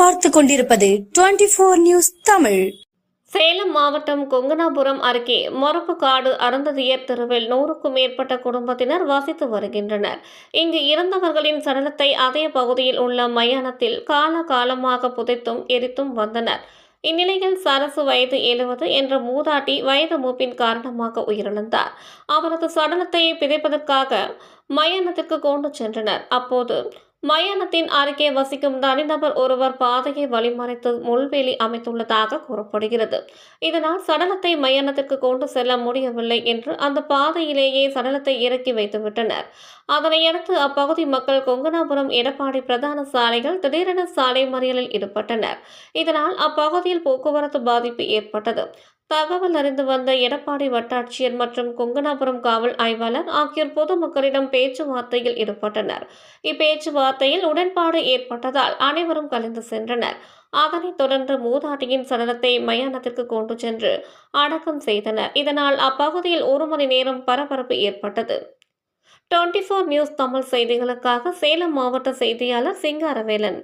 பார்த்து கொண்டிருப்பது twenty four news Tamil. Salem மாவட்டம் கொங்கனாபுரம் அருகே மொரப்புக்காடு அருந்ததியர் தெருவில் நூறுக்கும் மேற்பட்ட குடும்பத்தினர் வசித்து வருகின்றனர். இங்கு இறந்தவர்களின் சடலத்தை அதே பகுதியில் உள்ள மயானத்தில் கால காலமாக புதைத்தும் எரித்தும் வந்தனர். இந்நிலையில் சரசு வயது எழுபது என்ற மூதாட்டி வயது மூப்பின் காரணமாக உயிரிழந்தார். அவரது சடலத்தை பிதைப்பதற்காக மயானத்திற்கு கொண்டு சென்றனர். அப்போது மயானத்தின் அருகே வசிக்கும் தனிநபர் ஒருவர் பாதையை வழிமறைத்து முள்வேலி அமைத்துள்ளதாக கூறப்படுகிறது. இதனால் சடலத்தை மயானத்திற்கு கொண்டு செல்ல முடியவில்லை என்று அந்த பாதையிலேயே சடலத்தை இறக்கி வைத்துவிட்டனர். அதனையடுத்து அப்பகுதி மக்கள் கொங்கனாபுரம் எடப்பாடி பிரதான சாலைகள் திடீரென சாலை மறியலில் ஈடுபட்டனர். இதனால் அப்பகுதியில் போக்குவரத்து பாதிப்பு ஏற்பட்டது. தகவல் அறிந்து வந்த எடப்பாடி வட்டாட்சியர் மற்றும் கொங்கனாபுரம் காவல் ஆய்வாளர் ஆகியோர் பொதுமக்களிடம் பேச்சுவார்த்தையில் ஈடுபட்டனர். இப்பேச்சுவார்த்தையில் உடன்பாடு ஏற்பட்டதால் அனைவரும் கலந்து சென்றனர். அதனைத் தொடர்ந்து மூதாட்டியின் சடலத்தை மயானத்திற்கு கொண்டு சென்று அடக்கம் செய்தனர். இதனால் அப்பகுதியில் ஒரு மணி நேரம் பரபரப்பு ஏற்பட்டது. டுவெண்ட்டி ஃபோர் நியூஸ் தமிழ் செய்திகளுக்காக சேலம் மாவட்ட செய்தியாளர் சிங்காரவேலன்.